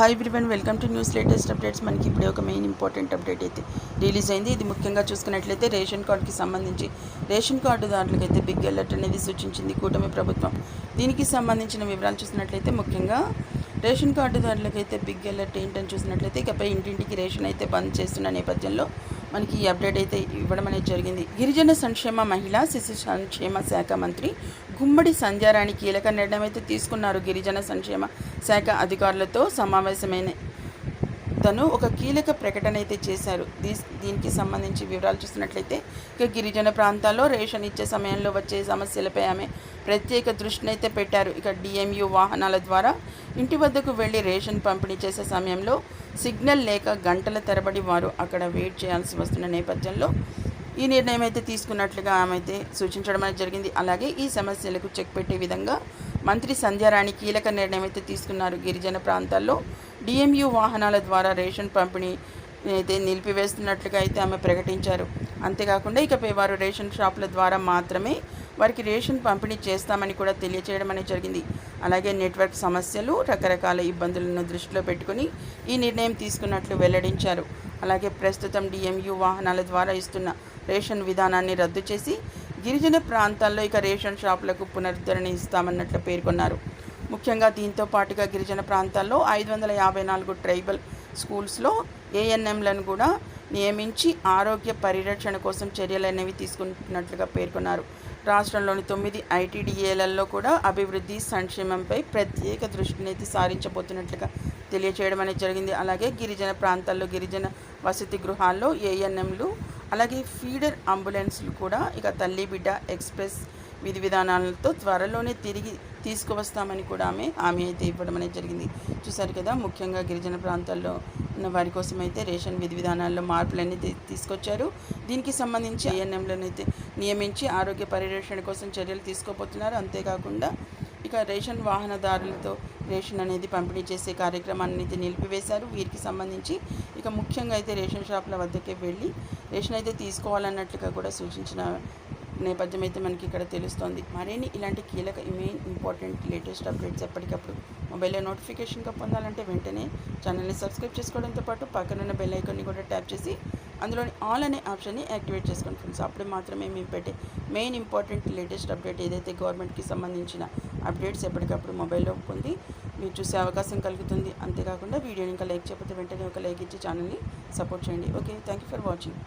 Hi one welcome to news latest updates. మనకి ఇప్పుడే ఒక మెయిన్ ఇంపార్టెంట్ అప్డేట్ అయితే రిలీజ్ అయింది. ఇది ముఖ్యంగా చూసుకున్నట్లయితే రేషన్ కార్డుకి సంబంధించి రేషన్ కార్డు దాంట్లోకైతే బిగ్ అలర్ట్ అనేది సూచించింది కూటమి ప్రభుత్వం. దీనికి సంబంధించిన వివరాలు చూసినట్లయితే ముఖ్యంగా రేషన్ కార్డుదారులకైతే బిగ్ అలర్ట్ ఏంటని చూసినట్లయితే ఇకపై ఇంటింటికి రేషన్ అయితే బంద్ చేస్తున్న నేపథ్యంలో మనకి ఈ అప్డేట్ అయితే ఇవ్వడం అనేది జరిగింది. గిరిజన సంక్షేమ మహిళా శిశు సంక్షేమ శాఖ మంత్రి గుమ్మడి సంధ్యారాణి కీలక నిర్ణయం అయితే తీసుకున్నారు. గిరిజన సంక్షేమ శాఖ అధికారులతో సమావేశమైన తను ఒక కీలక ప్రకటన అయితే చేశారు. దీ దీనికి సంబంధించి వివరాలు చూసినట్లయితే ఇక గిరిజన ప్రాంతాల్లో రేషన్ ఇచ్చే సమయంలో వచ్చే సమస్యలపై ఆమె ప్రత్యేక దృష్టిని అయితే పెట్టారు. ఇక డిఎంయు వాహనాల ద్వారా ఇంటి వద్దకు వెళ్ళి రేషన్ పంపిణీ చేసే సమయంలో సిగ్నల్ లేక గంటల తరబడి వారు అక్కడ వెయిట్ చేయాల్సి వస్తున్న నేపథ్యంలో ఈ నిర్ణయం అయితే తీసుకున్నట్లుగా ఆమె అయితే సూచించడం అనేది జరిగింది. అలాగే ఈ సమస్యలకు చెక్ పెట్టే విధంగా మంత్రి సంధ్యారాణి కీలక నిర్ణయం అయితే తీసుకున్నారు. గిరిజన ప్రాంతాల్లో డిఎంయు వాహనాల ద్వారా రేషన్ పంపిణీ అయితే నిలిపివేస్తున్నట్లుగా అయితే ఆమె ప్రకటించారు. అంతేకాకుండా ఇకపై వారు రేషన్ షాపుల ద్వారా మాత్రమే వారికి రేషన్ పంపిణీ చేస్తామని కూడా తెలియచేయడం అనేది జరిగింది. అలాగే నెట్వర్క్ సమస్యలు రకరకాల ఇబ్బందులను దృష్టిలో పెట్టుకుని ఈ నిర్ణయం తీసుకున్నట్లు వెల్లడించారు. అలాగే ప్రస్తుతం డిఎంయు వాహనాల ద్వారా ఇస్తున్న రేషన్ విధానాన్ని రద్దు చేసి గిరిజన ప్రాంతాల్లో ఇక రేషన్ షాపులకు పునరుద్ధరణ ఇస్తామన్నట్లు పేర్కొన్నారు. ముఖ్యంగా దీంతో పాటుగా గిరిజన ప్రాంతాల్లో ఐదు వందల యాభై నాలుగు ట్రైబల్ స్కూల్స్లో ఏఎన్ఎంలను కూడా నియమించి ఆరోగ్య పరిరక్షణ కోసం చర్యలు అనేవి తీసుకుంటున్నట్లుగా పేర్కొన్నారు. రాష్ట్రంలోని తొమ్మిది ఐటీడీఏలలో కూడా అభివృద్ధి సంక్షేమంపై ప్రత్యేక దృష్టిని సారించబోతున్నట్లుగా తెలియచేయడం అనేది జరిగింది. అలాగే గిరిజన ప్రాంతాల్లో గిరిజన వసతి గృహాల్లో ఏఎన్ఎంలు అలాగే ఫీడర్ అంబులెన్స్లు కూడా ఇక తల్లి బిడ్డ ఎక్స్ప్రెస్ విధి విధానాలతో త్వరలోనే తిరిగి తీసుకువస్తామని కూడా ఆమె హామీ అయితే ఇవ్వడం అనేది జరిగింది. చూశారు కదా ముఖ్యంగా గిరిజన ప్రాంతాల్లో ఉన్న వారి కోసం అయితే రేషన్ విధి విధానాల్లో మార్పులన్నీ తీ- తీసుకొచ్చారు. దీనికి సంబంధించి ఐఎన్ఎంలను అయితే నియమించి ఆరోగ్య పరిరక్షణ కోసం చర్యలు తీసుకోబోతున్నారు. అంతేకాకుండా ఇక రేషన్ వాహనదారులతో రేషన్ అనేది పంపిణీ చేసే కార్యక్రమాన్ని అయితే నిలిపివేశారు. వీరికి సంబంధించి ఇక ముఖ్యంగా అయితే రేషన్ షాపుల వద్దకే వెళ్ళి రేషన్ అయితే తీసుకోవాలన్నట్లుగా కూడా సూచించిన నేపథ్యం అయితే మనకి ఇక్కడ తెలుస్తోంది. మరిన్ని ఇలాంటి కీలక మెయిన్ ఇంపార్టెంట్ లేటెస్ట్ అప్డేట్స్ ఎప్పటికప్పుడు మొబైల్లో నోటిఫికేషన్గా పొందాలంటే వెంటనే ఛానల్ని సబ్స్క్రైబ్ చేసుకోవడంతో పాటు పక్కనున్న బెల్ ఐకాన్ని కూడా ట్యాప్ చేసి అందులోని ఆల్ అనే ఆప్షన్ని యాక్టివేట్ చేసుకోండి ఫ్రెండ్స్. అప్పుడు మాత్రమే మేము పెట్టే మెయిన్ ఇంపార్టెంట్ లేటెస్ట్ అప్డేట్ ఏదైతే గవర్నమెంట్కి సంబంధించిన అప్డేట్స్ ఎప్పటికప్పుడు మొబైల్లో పొంది మీరు చూసే అవకాశం కలుగుతుంది. అంతేకాకుండా వీడియోని ఇంకా లైక్ చేయకపోతే వెంటనే ఒక లైక్ ఇచ్చి ఛానల్ని సపోర్ట్ చేయండి. Okay thank you for watching.